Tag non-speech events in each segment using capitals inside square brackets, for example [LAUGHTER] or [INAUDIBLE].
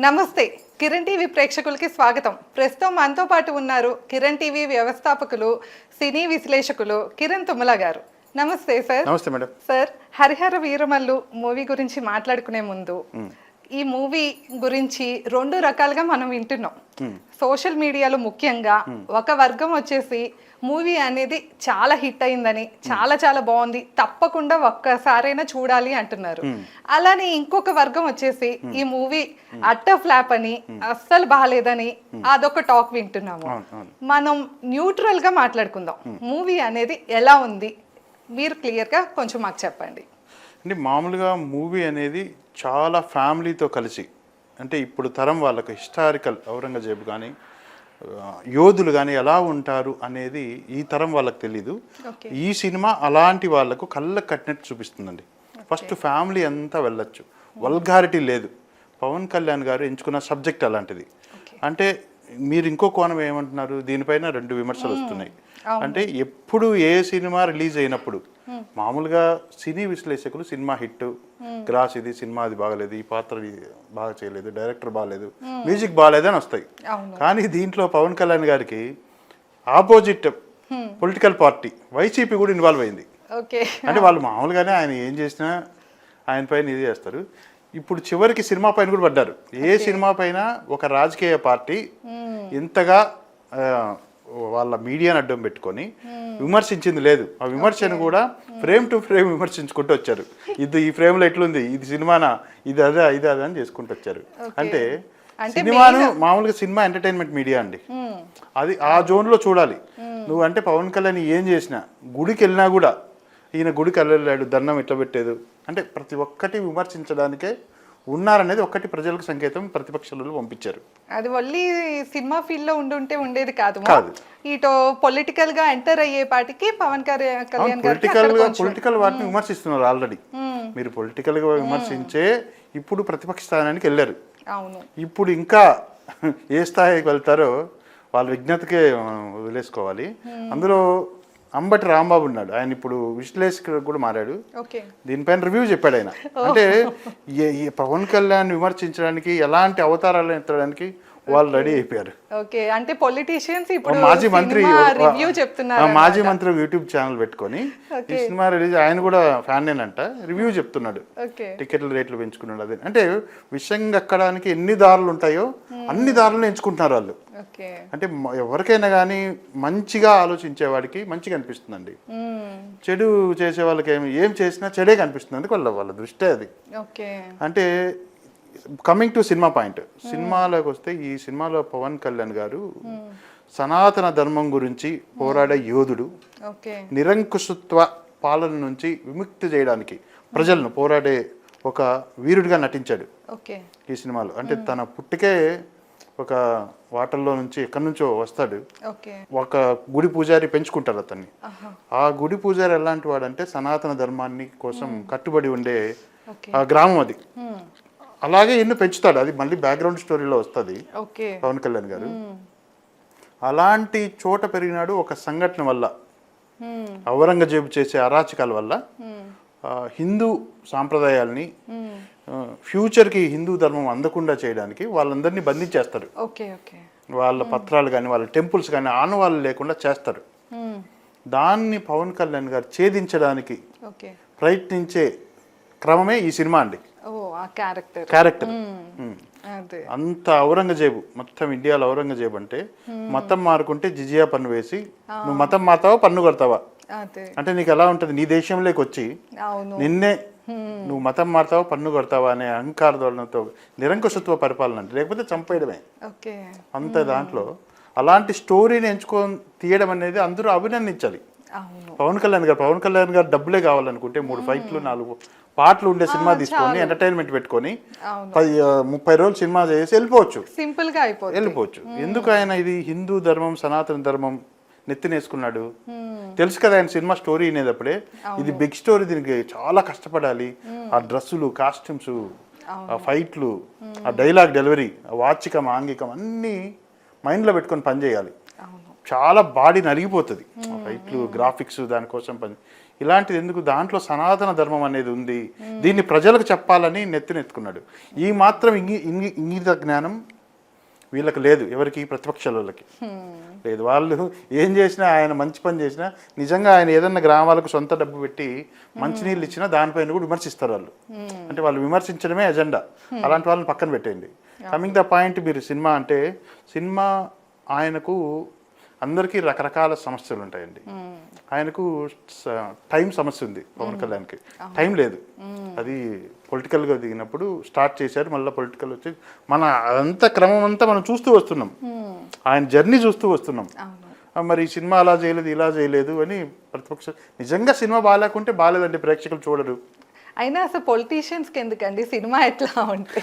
నమస్తే. కిరణ్ టీవీ ప్రేక్షకులకి స్వాగతం. ప్రస్తుతం మనతో పాటు ఉన్నారు కిరణ్ టీవీ వ్యవస్థాపకులు సినీ విశ్లేషకులు కిరణ్ తుమ్మల గారు. నమస్తే సార్. నమస్తే madam. Sir Harihara Veeramallu movie గురించి మాట్లాడుకునే ముందు ఈ మూవీ గురించి రెండు రకాలుగా మనం వింటున్నాం. సోషల్ మీడియాలో ముఖ్యంగా ఒక వర్గం వచ్చేసి మూవీ అనేది చాలా హిట్ అయిందని చాలా చాలా బాగుంది తప్పకుండా ఒక్కసారైనా చూడాలి అంటున్నారు. అలానే ఇంకొక వర్గం వచ్చేసి ఈ మూవీ అట్ట ఫ్లాప్ అని అస్సలు బాగాలేదని అదొక టాక్ వింటున్నాము. మనం న్యూట్రల్గా మాట్లాడుకుందాం మూవీ అనేది ఎలా ఉంది? మీరు క్లియర్గా కొంచెం మాకు చెప్పండి. అంటే మామూలుగా మూవీ అనేది చాలా ఫ్యామిలీతో కలిసి అంటే ఇప్పుడు తరం వాళ్ళకు హిస్టారికల్ ఔరంగజేబు కానీ యోధులు కానీ ఎలా ఉంటారు అనేది ఈ తరం వాళ్ళకి తెలీదు. ఈ సినిమా అలాంటి వాళ్ళకు కళ్ళ కట్టినట్టు చూపిస్తుందండి. ఫస్ట్ ఫ్యామిలీ అంతా వెళ్ళొచ్చు. వల్గారిటీ లేదు. పవన్ కళ్యాణ్ గారు ఎంచుకున్న సబ్జెక్ట్ అలాంటిది. అంటే మీరు ఇంకో కోణం ఏమంటున్నారు? దీనిపైన రెండు విమర్శలు వస్తున్నాయి. అంటే ఎప్పుడు ఏ సినిమా రిలీజ్ అయినప్పుడు మామూలుగా సినీ విశ్లేషకులు సినిమా హిట్ గ్రాస్ ఇది సినిమా అది బాగలేదు ఈ పాత్ర బాగా చేయలేదు డైరెక్టర్ బాగలేదు మ్యూజిక్ బాగలేదు అని వస్తాయి కానీ దీంట్లో పవన్ కళ్యాణ్ గారికి ఆపోజిట్ పొలిటికల్ పార్టీ వైసీపీ కూడా ఇన్వాల్వ్ అయింది. ఓకే. అంటే వాళ్ళు మామూలుగానే ఆయన ఏం చేసినా ఆయన పైన ఇది చేస్తారు. ఇప్పుడు చివరికి సినిమా పైన కూడా పడ్డారు. ఏ సినిమా పైన ఒక రాజకీయ పార్టీ ఇంతగా వాళ్ళ మీడియాను అడ్డం పెట్టుకొని విమర్శించింది లేదు. ఆ విమర్శను కూడా ఫ్రేమ్ టు ఫ్రేమ్ విమర్శించుకుంటూ వచ్చారు. [LAUGHS] ఇది ఈ ఫ్రేమ్లో ఎట్లుంది? ఇది సినిమానా? ఇది అదే? ఇది అదే? అని చేసుకుంటూ వచ్చారు. అంటే సినిమాను మామూలుగా సినిమా ఎంటర్టైన్మెంట్ మీడియా అండి. అది ఆ జోన్లో చూడాలి. నువ్వు అంటే పవన్ కళ్యాణ్ ఏం చేసినా గుడికి వెళ్ళినా కూడా ఈయన గుడికి వెళ్ళలేడు దండం ఇట్లా పెట్టేది? అంటే ప్రతి ఒక్కటి విమర్శించడానికే ఉన్నారనేది ఒక్కటి ప్రజలకు సంకేతం ప్రతిపక్షాలలో పంపించారు. అది ఓన్లీ సినిమా ఫీల్డ్లో ఉండుంటే ఉండేది కాదు. కాదు. ఇటు పొలిటికల్గా ఎంటర్ అయ్యే పాటికి పవన్ కళ్యాణ్ పొలిటికల్గా పొలిటికల్ వాటిని విమర్శిస్తున్నారు ఆల్రెడీ. మీరు పొలిటికల్గా విమర్శించే ఇప్పుడు ప్రతిపక్ష స్థానానికి వెళ్ళారు. అవును. ఇప్పుడు ఇంకా ఏ స్థాయికి వెళ్తారో వాళ్ళ విజ్ఞతకే వదిలేసుకోవాలి. అందులో అంబటి రాంబాబు ఉన్నాడు. ఆయన ఇప్పుడు విశ్లేషకుడు కూడా మారాడు. దీనిపైన రివ్యూ చెప్పాడు ఆయన. అంటే పవన్ కళ్యాణ్ విమర్శించడానికి ఎలాంటి అవతారాలు ఎత్తడానికి వాళ్ళు రెడీ అయిపోయారు. ఓకే. అంటే పొలిటీషియన్స్ ఇప్పుడు మాజీ మంత్రి రివ్యూ చెప్తున్నారు మాజీ మంత్రి యూట్యూబ్ ఛానల్ పెట్టుకొని ఈ సినిమా రిలీజ్ ఆయన కూడా ఫ్యాన్ అంట రివ్యూ చెప్తున్నాడు. టికెట్ల రేట్లు పెంచుకున్నాడు అది. అంటే విషయం ఎక్కడానికి ఎన్ని దారులు ఉంటాయో అన్ని దారులను ఎంచుకుంటున్నారు వాళ్ళు. అంటే ఎవరికైనా కానీ మంచిగా ఆలోచించేవాడికి మంచిగా అనిపిస్తుందండి. చెడు చేసే వాళ్ళకి ఏమి ఏం చేసినా చెడే కనిపిస్తుంది అందుకు వాళ్ళ వాళ్ళ దృష్టే అది. అంటే కమింగ్ టు సినిమా పాయింట్. సినిమాలోకి వస్తే ఈ సినిమాలో పవన్ కళ్యాణ్ గారు సనాతన ధర్మం గురించి పోరాడే యోధుడు. నిరంకుశత్వ పాలన నుంచి విముక్తి చేయడానికి ప్రజలను పోరాడే ఒక వీరుడిగా నటించాడు. ఈ సినిమాలో. అంటే తన పుట్టికే ఒక వాటర్లో నుంచి ఎక్కడి నుంచో వస్తాడు. ఒక గుడి పూజారి పెంచుకుంటారు అతన్ని. ఆ గుడి పూజారి ఎలాంటి వాడంటే సనాతన ధర్మాన్ని కోసం కట్టుబడి ఉండే ఆ గ్రామం అది. అలాగే ఎన్నో పెంచుతాడు. అది మళ్ళీ బ్యాక్గ్రౌండ్ స్టోరీలో వస్తుంది. పవన్ కళ్యాణ్ గారు. అలాంటి చోట పెరిగినాడు ఒక సంఘటన వల్ల. Hmm. ఔరంగజేబు చేసే అరాచకాల వల్ల. హిందూ సాంప్రదాయాల్ని ఫ్యూచర్కి హిందూ ధర్మం అందకుండా చేయడానికి వాళ్ళందరినీ బంధించేస్తారు. Okay okay. వాళ్ళ పత్రాలు కానీ వాళ్ళ టెంపుల్స్ కానీ ఆనవాళ్ళు లేకుండా చేస్తారు. దాన్ని పవన్ కళ్యాణ్ గారు ఛేదించడానికి ప్రయత్నించే క్రమమే ఈ సినిమా అండి. క్యారెక్టర్. అంత ఔరంగజేబు మొత్తం ఇండియాలో ఔరంగజేబు అంటే మతం మారుకుంటే జిజియా పన్ను వేసి నువ్వు మతం మాతావా పన్ను కడతావా? అంటే నీకు ఎలా ఉంటుంది? నీ దేశంలోకి వచ్చి నిన్నే నువ్వు మతం మారుతావా పన్ను కొడతావా అనే అహంకార ధోరణితో నిరంకుశత్వ పరిపాలన అంటే లేకపోతే చంపేయడమే. అంత దాంట్లో అలాంటి స్టోరీని ఎంచుకొని తీయడం అనేది అందరూ అభినందించాలి. పవన్ కళ్యాణ్ గారు పవన్ కళ్యాణ్ గారు డబ్బులే కావాలనుకుంటే మూడు ఫైట్లు నాలుగు పాటలు ఉండే సినిమా తీసుకొని ఎంటర్టైన్మెంట్ పెట్టుకొని పది ముప్పై రోజులు సినిమా చేసి వెళ్ళిపోవచ్చు. సింపుల్గా అయిపోతుంది వెళ్ళిపోవచ్చు. ఎందుకు ఆయన ఇది హిందూ ధర్మం సనాతన ధర్మం నెత్తినేసుకున్నాడు. తెలుసు కదా ఆయన సినిమా స్టోరీ వినేటప్పుడే? ఇది బిగ్ స్టోరీ దీనికి చాలా కష్టపడాలి. ఆ డ్రెస్సులు కాస్ట్యూమ్స్ ఆ ఫైట్లు ఆ డైలాగ్ డెలివరీ ఆ వాచికం ఆంగికం అన్నీ మైండ్లో పెట్టుకొని పనిచేయాలి చాలా బాడీ నలిగిపోతుంది. ఆ ఫైట్లు గ్రాఫిక్స్ దానికోసం పని ఇలాంటిది ఎందుకు? దాంట్లో సనాతన ధర్మం అనేది ఉంది. దీన్ని ప్రజలకు చెప్పాలని నెత్తినెత్తుకున్నాడు. ఈ మాత్రం ఇంగి ఇంగి ఇంగిత జ్ఞానం వీళ్ళకి లేదు ఎవరికి ప్రతిపక్షాల వాళ్ళకి లేదు వాళ్ళు ఏం చేసినా ఆయన మంచి పని చేసినా నిజంగా ఆయన ఏదన్నా గ్రామాలకు సొంత డబ్బు పెట్టి మంచినీళ్ళు ఇచ్చినా దానిపైన కూడా విమర్శిస్తారు వాళ్ళు. అంటే వాళ్ళు విమర్శించడమే ఎజెండా. అలాంటి వాళ్ళని పక్కన పెట్టేయండి. కమింగ్ ద పాయింట్ మీరు సినిమా అంటే సినిమా ఆయనకు అందరికీ రకరకాల సమస్యలు ఉంటాయండి. ఆయనకు టైం సమస్య ఉంది పవన్ కళ్యాణ్కి. టైం లేదు. అది పొలిటికల్గా దిగినప్పుడు స్టార్ట్ చేశారు మళ్ళీ పొలిటికల్ వచ్చి మన అంత క్రమం అంతా మనం చూస్తూ వస్తున్నాం. ఆయన జర్నీ చూస్తూ వస్తున్నాం. మరి ఈ సినిమా అలా చేయలేదు ఇలా చేయలేదు అని ప్రతిపక్ష నిజంగా సినిమా బాగాలేకుంటే బాగాలేదండి ప్రేక్షకులు చూడరు. అయినా అసలు పొలిటీషియన్స్కి ఎందుకండి? సినిమా ఎట్లా ఉంటే?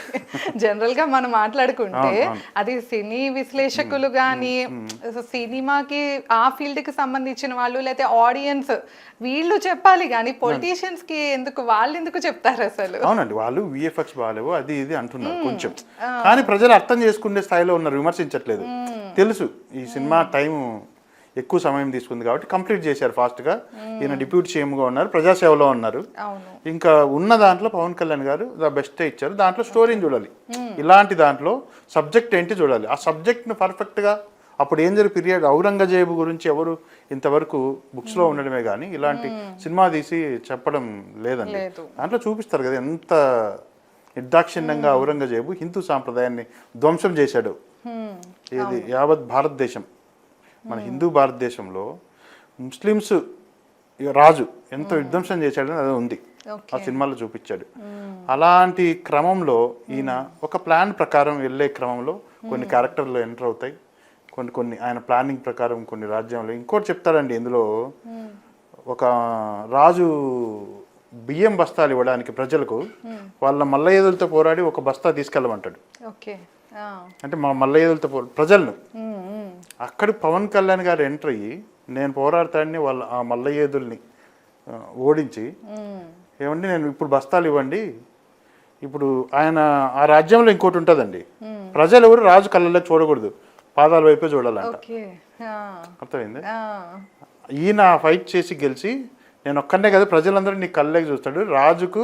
జనరల్గా మనం మాట్లాడుకుంటే అది సినీ విశ్లేషకులు కానీ సినిమాకి ఆ ఫీల్డ్కి సంబంధించిన వాళ్ళు లేకపోతే ఆడియన్స్ వీళ్ళు చెప్పాలి కానీ పొలిటీషియన్స్కి ఎందుకు? వాళ్ళు ఎందుకు చెప్తారు అసలు? అవునండి వాళ్ళు విఎఫ్ఎక్స్ బాగాలేవు అది ఇది అంటున్నారు కొంచెం. కానీ ప్రజలు అర్థం చేసుకునే స్థాయిలో ఉన్నారు విమర్శించట్లేదు. తెలుసు ఈ సినిమా టైం ఎక్కువ సమయం తీసుకుంది కాబట్టి కంప్లీట్ చేశారు ఫాస్ట్గా. ఈయన డిప్యూటీ సీఎంగా ఉన్నారు ప్రజాసేవలో ఉన్నారు. ఇంకా ఉన్న దాంట్లో పవన్ కళ్యాణ్ గారు ద బెస్ట్ ఇచ్చారు. దాంట్లో స్టోరీని చూడాలి. ఇలాంటి దాంట్లో సబ్జెక్ట్ ఏంటి చూడాలి. ఆ సబ్జెక్ట్ను పర్ఫెక్ట్గా అప్పుడు ఏం జరిగి పీరియడ్? ఔరంగజేబు గురించి ఎవరు ఇంతవరకు బుక్స్లో ఉండడమే కానీ ఇలాంటి సినిమా తీసి చెప్పడం లేదండి. లేదు. దాంట్లో చూపిస్తారు కదా ఎంత నిర్దాక్షిణ్యంగా ఔరంగజేబు హిందూ సాంప్రదాయాన్ని ధ్వంసం చేశాడు. ఏది? యావత్ భారతదేశం. మన హిందూ భారతదేశంలో ముస్లిమ్స్ రాజు ఎంత విధ్వంసం చేశాడని అది ఉంది. ఆ సినిమాలో చూపించాడు. అలాంటి క్రమంలో ఈయన ఒక ప్లాన్ ప్రకారం వెళ్ళే క్రమంలో కొన్ని క్యారెక్టర్లు ఎంటర్ అవుతాయి. కొన్ని కొన్ని ఆయన ప్లానింగ్ ప్రకారం కొన్ని రాజ్యంలో ఇంకోటి చెప్తాడండి ఇందులో ఒక రాజు బియ్యం బస్తాలు ఇవ్వడానికి ప్రజలకు వాళ్ళ మల్లయ్యదులతో పోరాడి ఒక బస్తా తీసుకెళ్ళమంటాడు. ఓకే ఆ. అంటే మా మల్లయ్యదులతో ప్రజలను. అక్కడ పవన్ కళ్యాణ్ గారు ఎంటర్ అయ్యి నేను పోరాడతాడని వాళ్ళ ఆ మల్లయ్యేదుల్ని ఓడించి. ఏమండి నేను ఇప్పుడు బస్తాలు ఇవ్వండి ఇప్పుడు ఆయన ఆ రాజ్యంలో ఇంకోటి ఉంటుందండి ప్రజలు ఎవరు రాజు కళ్ళల్లో చూడకూడదు పాదాల వైపే చూడాలంట. అర్థమైంది. ఈయన ఫైట్ చేసి గెలిచి నేను ఒక్కనే కాదు ప్రజలందరూ నీ కళ్ళకి చూస్తాడు రాజుకు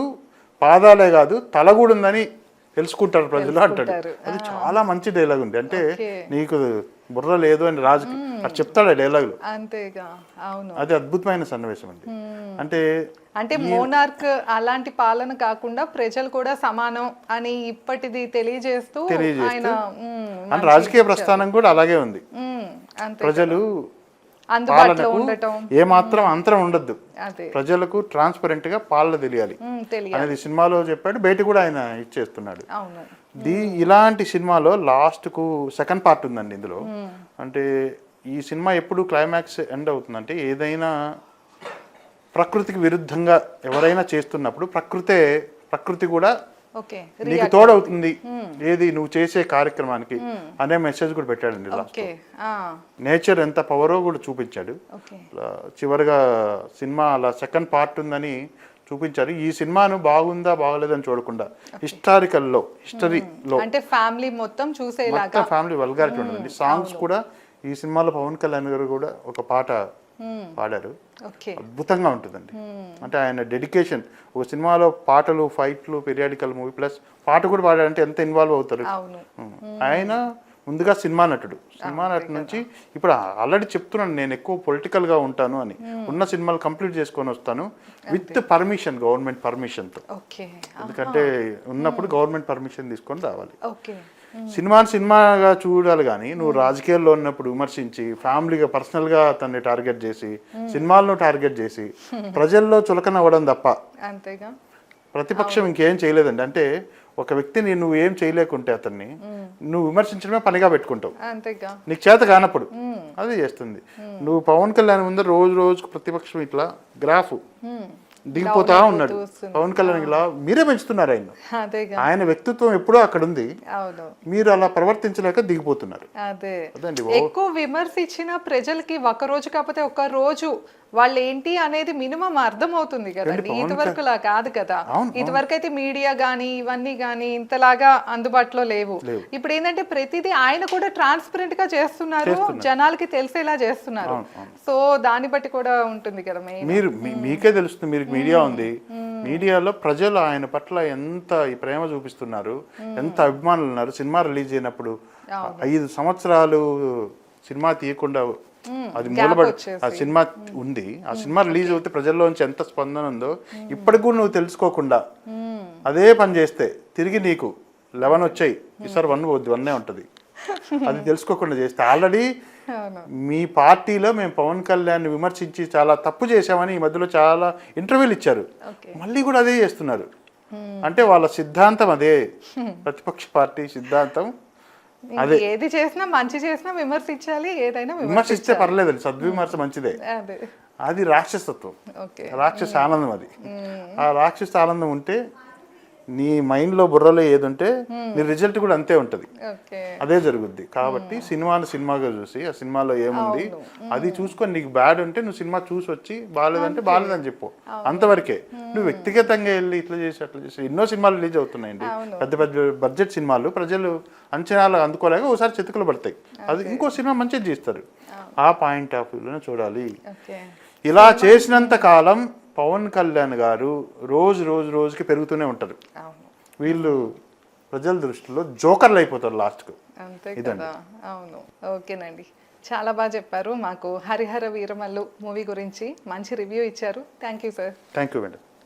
పాదాలే కాదు తల కూడా ఉందని తెలుసుకుంటారు ప్రజలు అంటాడు. అది చాలా మంచి డైలాగ్ ఉంది అంటే. నీకు బుర్ర లేదు అని రాజుకి అది చెప్తాడు డైలాగులు. అంతేగా అవును. అది అద్భుతమైన సన్నివేశం అండి. అంటే అంటే మోనార్క్ అలాంటి పాలన కాకుండా ప్రజలు కూడా సమానం అని ఇప్పటిది తెలియజేస్తూ తెలియజేస్తూ, రాజకీయ ప్రస్థానం కూడా అలాగే ఉంది. ప్రజలు పాలనకు ఏమాత్రం అంతరం ఉండద్దు. ప్రజలకు ట్రాన్స్పరెంట్గా పాలన తెలియాలి. అనేది సినిమాలో చెప్పాడు బయట కూడా ఆయన ఇచ్చేస్తున్నాడు దీ ఇలాంటి సినిమాలో లాస్ట్కు సెకండ్ పార్ట్ ఉందండి ఇందులో. అంటే ఈ సినిమా ఎప్పుడు క్లైమాక్స్ ఎండ్ అవుతుందంటే ఏదైనా ప్రకృతికి విరుద్ధంగా ఎవరైనా చేస్తున్నప్పుడు ప్రకృతే ప్రకృతి కూడా నీకు తోడవుతుంది ఏది నువ్వు చేసే కార్యక్రమానికి అనే మెసేజ్ కూడా పెట్టాడండి లాస్ట్ నేచర్ ఎంత పవరో కూడా చూపించాడు. చివరిగా సినిమా అలా సెకండ్ పార్ట్ ఉందని చూపించారు ఈ సినిమాను బాగుందా బాగలేదని చూడకుండా హిస్టారికల్లో హిస్టరీలో అంటే ఫ్యామిలీ మొత్తం చూసేలాగా. ఫ్యామిలీ వల్గారిటీ ఉండదండి సాంగ్స్ కూడా ఈ సినిమాలో పవన్ కళ్యాణ్ గారు కూడా ఒక పాట పాడారు అద్భుతంగా ఉంటుందండి. అంటే ఆయన డెడికేషన్ ఒక సినిమాలో పాటలు ఫైట్లు పీరియాడికల్ మూవీ ప్లస్ పాట కూడా పాడారంటే ఎంత ఇన్వాల్వ్ అవుతారు? అవును. ఉం. ఆయన ముందుగా సినిమా నటుడు. సినిమా నటు నుంచి ఇప్పుడు ఆల్రెడీ చెప్తున్నాను నేను ఎక్కువ పొలిటికల్గా ఉంటాను అని. ఉన్న సినిమాలు కంప్లీట్ చేసుకొని వస్తాను విత్ పర్మిషన్ గవర్నమెంట్ పర్మిషన్తో. ఓకే. ఎందుకంటే ఉన్నప్పుడు గవర్నమెంట్ పర్మిషన్ తీసుకొని రావాలి. ఓకే. సినిమాని సినిమాగా చూడాలి కానీ నువ్వు రాజకీయాల్లో ఉన్నప్పుడు విమర్శించి ఫ్యామిలీగా పర్సనల్గా అతన్ని టార్గెట్ చేసి సినిమాలను టార్గెట్ చేసి ప్రజల్లో చులకన అవ్వడం తప్ప అంతేగా. ప్రతిపక్షం ఇంకేం చేయలేదండి. అంటే ఒక వ్యక్తిని నువ్వు ఏం చేయలేకుంటే అతన్ని నువ్వు విమర్శించడమే పనిగా పెట్టుకుంటావు. నీకు చేత కానప్పుడు అది చేస్తుంది. నువ్వు పవన్ కళ్యాణ్ ముందు రోజు రోజుకు ప్రతిపక్షం ఇట్లా గ్రాఫ్. దిగిపోతా ఉన్నాడు. పవన్ కళ్యాణ్ ఇలా మీరే పెంచుతున్నారు ఆయన. ఆయన వ్యక్తిత్వం ఎప్పుడూ అక్కడ ఉంది. మీరు అలా ప్రవర్తించలేక దిగిపోతున్నారు. అదే. ఎక్కువ విమర్శ ఇచ్చిన ప్రజలకి ఒక రోజు కాకపోతే ఒక రోజు వాళ్ళు ఏంటి అనేది మినిమం అర్థం అవుతుంది కదండి ఇదివరకు లా కాదు కదా. ఇదివరకు అయితే మీడియా గానీ ఇవన్నీ గానీ ఇంతలాగా అందుబాటులో లేవు. ఇప్పుడు ఏంటంటే ప్రతిదీ ఆయన కూడా ట్రాన్స్పరెంట్గా చేస్తున్నారు. జనాలకి తెలిసేలా చేస్తున్నారు. సో దాన్ని బట్టి కూడా ఉంటుంది కదా మీరు మీకే తెలుస్తుంది మీరు మీడియా ఉంది. మీడియాలో ప్రజలు ఆయన పట్ల ఎంత ప్రేమ చూపిస్తున్నారు ఎంత అభిమానులు ఉన్నారు సినిమా రిలీజ్ అయినప్పుడు ఐదు సంవత్సరాలు సినిమా తీయకుండా అది మూలబడి ఆ సినిమా ఉంది. ఆ సినిమా రిలీజ్ అవుతే ప్రజల్లోంచి ఎంత స్పందన ఉందో ఇప్పటికి కూడా నువ్వు తెలుసుకోకుండా అదే పని చేస్తే తిరిగి నీకు లెవెన్ వచ్చాయి. ఈసారి వన్ పోద్ది వన్నే ఉంటుంది. [LAUGHS] అది తెలుసుకోకుండా చేస్తే ఆల్రెడీ మీ పార్టీలో మేము పవన్ కళ్యాణ్ విమర్శించి చాలా తప్పు చేశామని ఈ మధ్యలో చాలా ఇంటర్వ్యూలు ఇచ్చారు. మళ్ళీ కూడా అదే చేస్తున్నారు. అంటే వాళ్ళ సిద్ధాంతం అదే. ప్రతిపక్ష పార్టీ సిద్ధాంతం. ఇంక ఏది చేసినా మంచి చేసినా విమర్శించాలి ఏదైనా విమర్శ విమర్శిస్తే పర్లేదండి సద్విమర్శ మంచిదే. అదే. అది రాక్షసత్వం. రాక్షస ఆనందం అది. ఆ రాక్షస ఆనందం ఉంటే నీ మైండ్లో బుర్రలో ఏది ఉంటే నీ రిజల్ట్ కూడా అంతే ఉంటుంది. అదే జరుగుద్ది. కాబట్టి సినిమాను సినిమాగా చూసి ఆ సినిమాలో ఏముంది అది చూసుకొని నీకు బ్యాడ్ ఉంటే నువ్వు సినిమా చూసి వచ్చి బాగాలేదంటే బాగాలేదని చెప్పు. అంతవరకే. నువ్వు వ్యక్తిగతంగా వెళ్ళి ఇట్లా చేసి అట్లా చేసి ఎన్నో సినిమాలు రిలీజ్ అవుతున్నాయండి. పెద్ద పెద్ద బడ్జెట్ సినిమాలు ప్రజలు అంచనాలు అందుకోలేక ఒకసారి చితుకులు పడతాయి. అది ఇంకో సినిమా మంచిది చేస్తారు. ఆ పాయింట్ ఆఫ్ వ్యూలోనే చూడాలి. ఇలా చేసినంత కాలం పవన్ కళ్యాణ్ గారు రోజు రోజు రోజుకి పెరుగుతూనే ఉంటారు. వీళ్ళు ప్రజల దృష్టిలో జోకర్లు అయిపోతారు లాస్ట్కు. అంతే కదా? అవును. ఓకేనండి. చాలా బాగా చెప్పారు. మాకు హరిహర వీరమల్లు మూవీ గురించి మంచి రివ్యూ ఇచ్చారు. Thank you sir. Thank you madam.